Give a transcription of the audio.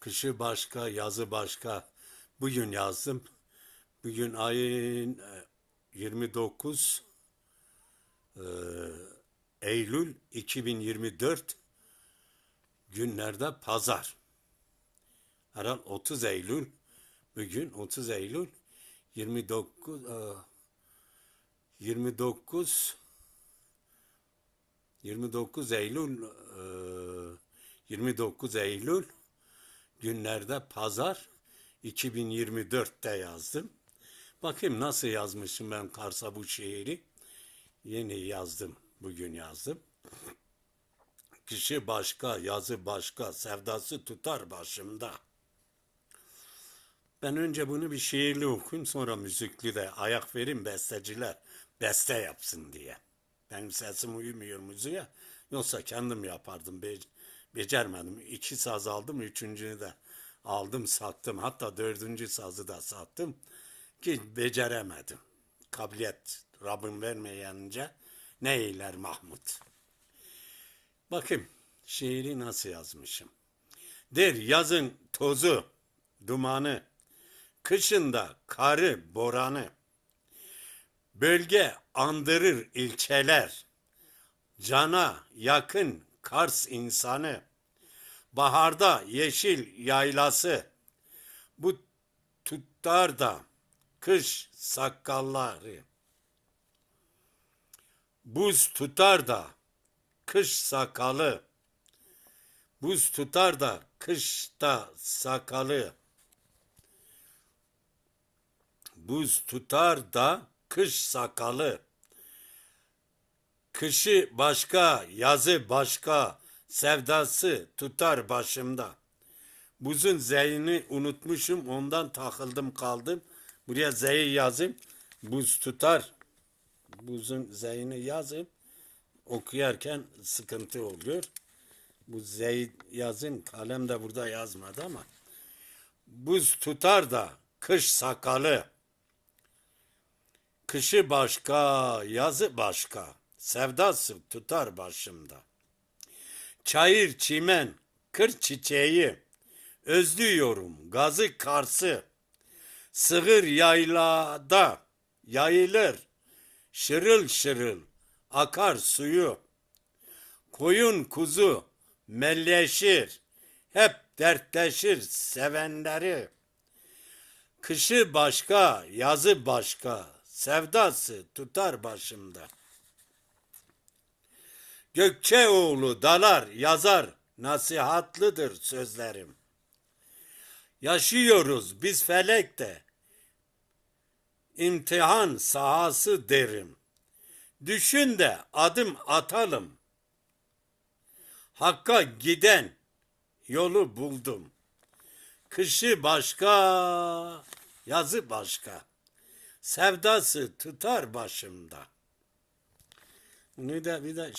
Kışı başka, yazı başka. Bugün yazdım. Bugün ayın e, 29 e, Eylül 2024 günlerde pazar. Herhal 30 Eylül bugün 30 Eylül 29 e, 29 29 Eylül e, 29 Eylül günlerde pazar 2024'te yazdım. Bakayım nasıl yazmışım ben Kars'a bu şiiri. Yeni yazdım, bugün yazdım. Kişi başka, yazı başka, sevdası tutar başımda. Ben önce bunu bir şiirli okuyayım sonra müzikli de ayak verin besteciler beste yapsın diye. Benim sesim uyumuyor müziğe. Yoksa kendim yapardım. Be becermedim. İki saz aldım. Üçüncüyü de aldım sattım. Hatta dördüncü sazı da sattım. Ki beceremedim. Kabiliyet Rabbim vermeyince ne eyler Mahmut. Bakayım şiiri nasıl yazmışım. Der yazın tozu, dumanı, kışında karı, boranı. Bölge andırır ilçeler, cana yakın Kars insanı. Baharda yeşil yaylası, bu tutar da kış sakalları. Buz tutar da kış sakalı. Buz tutar da kışta sakalı. Buz tutar da kış sakalı. Kışı başka, yazı başka, sevdası tutar başımda. Buzun zeyini unutmuşum, ondan takıldım kaldım. Buraya zeyi yazayım, buz tutar. Buzun zeyini yazayım. Okuyarken sıkıntı oluyor. Bu zeyi yazın, kalem de burada yazmadı ama. Buz tutar da kış sakalı. Kışı başka, yazı başka, sevdası tutar başımda. Çayır çimen, kır çiçeği, özlüyorum gazı karsı. Sığır yaylada yayılır, şırıl şırıl akar suyu. Koyun kuzu melleşir, hep dertleşir sevenleri. Kışı başka, yazı başka, sevdası tutar başımda. Gökçeoğlu dalar, yazar, nasihatlıdır sözlerim. Yaşıyoruz biz felekte, imtihan sahası derim. Düşün de adım atalım. Hakka giden yolu buldum. Kışı başka, yazı başka. Sevdası tutar başımda. Bunu da bir de